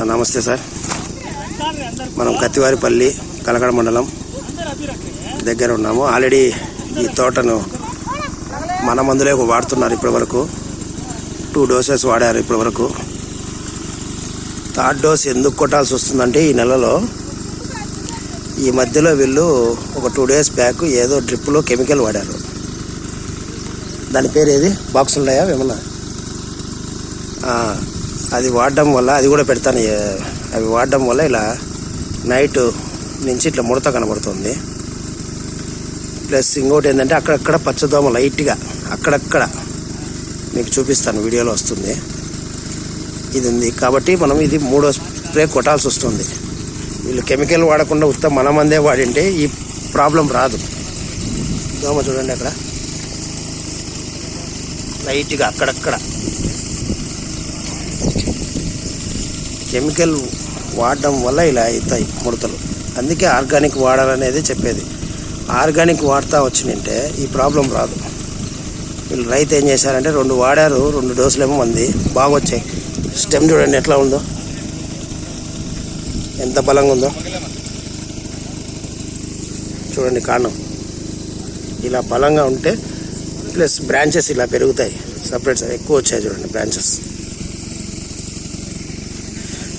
నమస్తే సార్. మనం కత్తివారిపల్లి కలకడ మండలం దగ్గర ఉన్నాము. ఆల్రెడీ ఈ తోటను మన మందులే వాడుతున్నారు ఇప్పటివరకు టూ డోసెస్ వాడారు ఇప్పటివరకు థర్డ్ డోస్ ఎందుకు కొట్టాల్సి వస్తుందంటే ఈ నెలలో ఈ మధ్యలో వీళ్ళు ఒక టూ డేస్ బ్యాక్ ఏదో డ్రిప్లో కెమికల్ వాడారు. దాని పేరు ఏది? బాక్స్ ఉన్నాయా? ఏమన్నా? అది వాడడం వల్ల అది కూడా పెడతాను అవి వాడడం వల్ల ఇలా నైట్ నుంచి ఇట్లా ముడత కనబడుతుంది. ప్లస్ ఇంకోటి ఏంటంటే అక్కడక్కడ పచ్చదోమ లైట్గా అక్కడక్కడ మీకు చూపిస్తాను వీడియోలో వస్తుంది. ఇది ఉంది కాబట్టి మనం ఇది మూడో స్ప్రే కొట్టాల్సి వస్తుంది. వీళ్ళు కెమికల్ వాడకుండా ఉత్త మన మందే వాడింటే ఈ ప్రాబ్లం రాదు. దోమ చూడండి అక్కడ. లైట్గా అక్కడక్కడ. కెమికల్ వాడడం వల్ల ఇలా అవుతాయి ముడతలు. అందుకే ఆర్గానిక్ వాడాలనేది చెప్పేది. ఆర్గానిక్ వాడుతూ వచ్చినంటే ఈ ప్రాబ్లం రాదు. వీళ్ళు రైతు ఏం చేశారంటే రెండు వాడారు రెండు డోసులేమో మంది బాగా వచ్చాయి స్టెమ్ చూడండి ఎట్లా ఉందో. ఎంత బలంగా ఉందో. చూడండి కాండం. ఇలా బలంగా ఉంటే ప్లస్ బ్రాంచెస్ ఇలా పెరుగుతాయి. సపరేట్ ఎక్కువ వచ్చాయి చూడండి బ్రాంచెస్.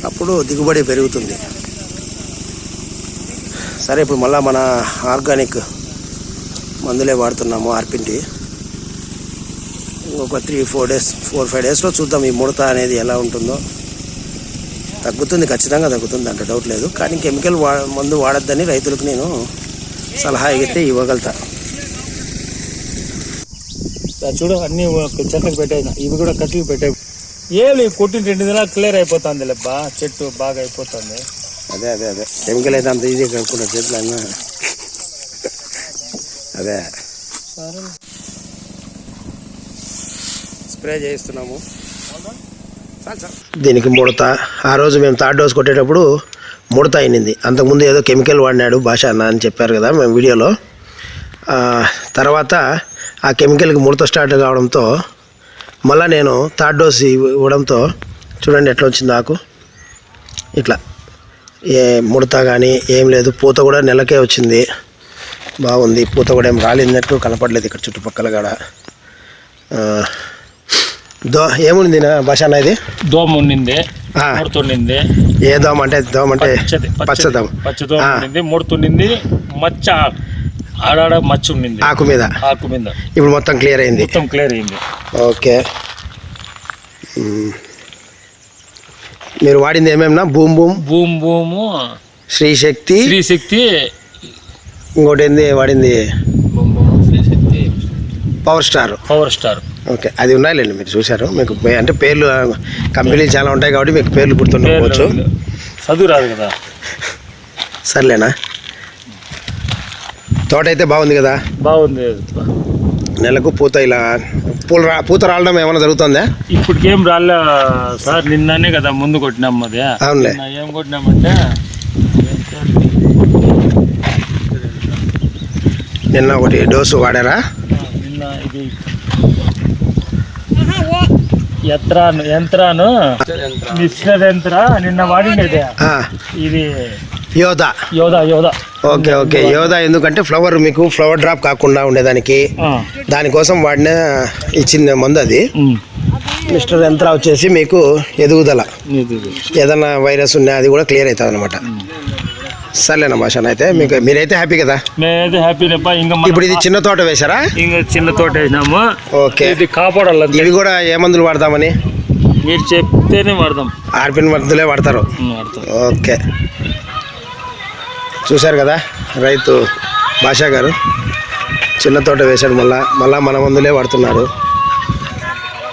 అప్పుడు దిగుబడి పెరుగుతుంది. సరే ఇప్పుడు మళ్ళీ మన ఆర్గానిక్ మందులే వాడుతున్నాము ఆర్పింటి ఇంకొక three four days four five డేస్లో చూద్దాం ఈ ముడత అనేది ఎలా ఉంటుందో. తగ్గుతుంది ఖచ్చితంగా తగ్గుతుంది అంటే డౌట్ లేదు. కానీ కెమికల్ వా మందు వాడొద్దని రైతులకు నేను సలహా ఇస్తే ఇవ్వగలుగుతా. చూడు అన్ని చెట్లకు పెట్టాయి ఇవి కూడా కట్లు పెట్టాయి ఏమి కొట్టిన రెండు దినాలు క్లియర్ అయిపోతుంది లేబ్బా. చెట్టు బాగా అయిపోతుంది. అదే అదే అదే. కెమికల్ అయితే అంత ఈజీగా కనుక్కున్న చేతులు అయినా అదే. స్ప్రే చేయిస్తున్నాము. దీనికి ముడత. ఆ రోజు మేము థర్డ్ డోస్ కొట్టేటప్పుడు ముడత అయినింది. అంతకుముందు ఏదో కెమికల్ వాడినాడు భాష అన్న అని చెప్పారు కదా మేము వీడియోలో. ఆ, తర్వాత ఆ కెమికల్కి ముడత స్టార్ట్ కావడంతో మళ్ళీ నేను థర్డ్ డోస్ ఇవ్వడంతో చూడండి ఎట్లా వచ్చింది ఆకు ఇట్లా. ఏ ముడత కానీ ఏం లేదు. పూత కూడా నెలకే వచ్చింది. బాగుంది. పూత కూడా ఏం రాలినట్టు కనపడలేదు ఇక్కడ చుట్టుపక్కల కూడా. దో ఏముంది నా భాష అన్న ఇది? దోమ ఉండింది. ముడుతుండింది ఏ దోమ అంటే దోమ అంటే పచ్చది పచ్చ దోమ పచ్చ దోమ ఆ. ఉండింది ముడుతుండింది మచ్చ. ఆడాడ మచ్చ ఉండింది. ఆకు మీద? ఆకు మీద. ఇప్పుడు మొత్తం క్లియర్ అయింది. మొత్తం క్లియర్ అయింది. ఓకే. మీరు వాడింది ఏమేమన్నా బూమ్ బూమ్? భూమి భూము శ్రీశక్తి శ్రీశక్తి ఇంకోటి ఏంది వాడింది? Boom boom power star power star okay. అది ఉన్నాయిలేండి మీరు చూశారు. మీకు అంటే పేర్లు కంపెనీలు చాలా ఉంటాయి కాబట్టి మీకు పేర్లు గుర్తుండకపోవచ్చు. చదువు రాదు కదా. సర్లేనా? తోట అయితే బాగుంది కదా? బాగుంది. నెలకు పూత ఇలా పూల రా పూత రావడం ఏమైనా జరుగుతుందా? ఇప్పటికేం రాలే సార్ నిన్ననే కదా ముందు కొట్టినాం అది. అవునులే. ఏం కొట్టినామంటే నిన్న ఒకటి డోసు వాడారా? నిన్న ఇది యంత్రాను యంత్రాను మిక్సర్ యంత్ర నిన్న వాడిండేది. ఇది యోధా. యోధా యోధా. Okay okay. యోధా ఎందుకంటే ఫ్లవర్ మీకు ఫ్లవర్ డ్రాప్ కాకుండా ఉండేదానికి. దానికోసం వాడిన ఈ చిన్న మందు అది. మిస్టర్ యంత్ర వచ్చేసి మీకు ఎదుగుదల. ఏదన్నా వైరస్ ఉన్నా అది కూడా క్లియర్ అవుతుంది అనమాట సర్లేనా భాషను అయితే మీకు మీరైతే హ్యాపీ కదా? మేమైతే హ్యాపీ నెప్ప ఇంకా ఇప్పుడు ఇది చిన్న తోట వేశారా? ఇంకా చిన్న తోట వేసినాము. ఓకే. ఇది కాపాడాలంతే ఇవి కూడా ఏ మందులు వాడదామని మీరు చెప్తేనే వాడదాం ఆర్పిన్ మందులే వాడతారు. ఓకే. చూశారు కదా రైతు భాషా గారు. చిన్న తోట వేశాడు మళ్ళా. మళ్ళా మన మందులే వాడుతున్నారు.